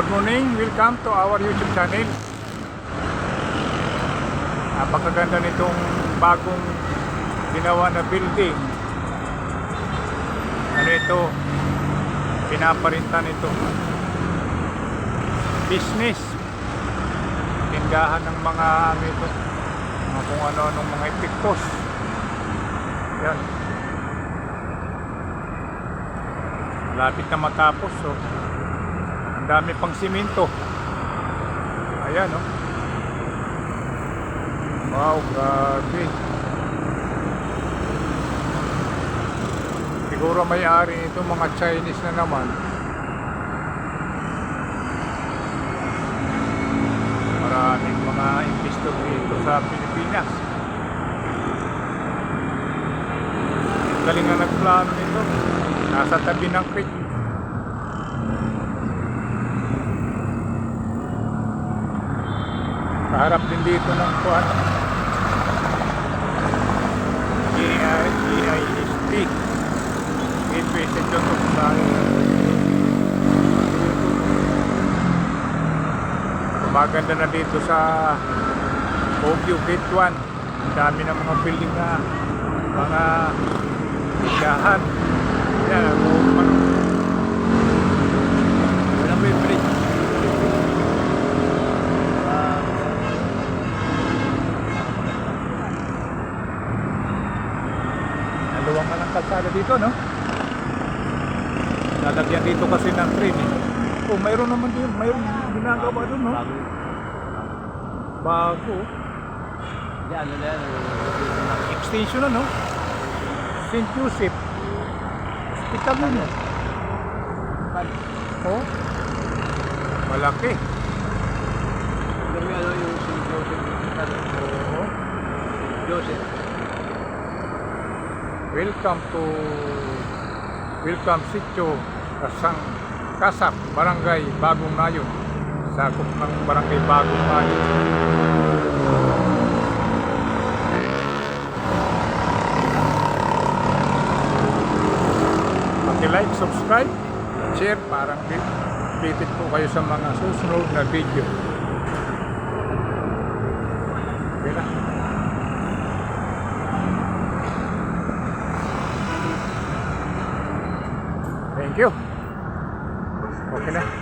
Good morning, welcome to our YouTube channel. Napakaganda nitong bagong ginawa na building. Ano ito? Pinaparintan ito. Business. Tindahan ng mga ano ito. Kung ano-anong mga epiktos. Yan. Lapit na matapos. So, ang dami pang simento. Ayan, oh. Wow, grabe. Siguro may-ari nito mga Chinese na naman. Maraming mga investor dito sa Pilipinas. Galing na nagplano nito. Nasa tabi ng creek. Kaharap din dito ng kuhan. GIST. Gateway. John of Maganda na dito sa Baguio Gate 1. Ang dami ng mga building na mga ano. Yan ang bridge. Naluwang na ng kalsada dito, no? Lalagyan dito kasi ng train, eh. Oh, mayroon naman din. Mayroon ginagawa doon, no? Bago. Yan, ano yan? Extension, ano? St. Joseph. Hospital na, no? Oh. Malaki. Pero ano yung si Joseph. Ano? Oo. Joseph. Welcome to Welcome Sitio Kasang Kasap, Barangay Bagong Nayon. Sakop ng Barangay Bagong Nayon. Paki-like, subscribe, share para updated po kayo sa mga susunod na video. Thank you. Okay na.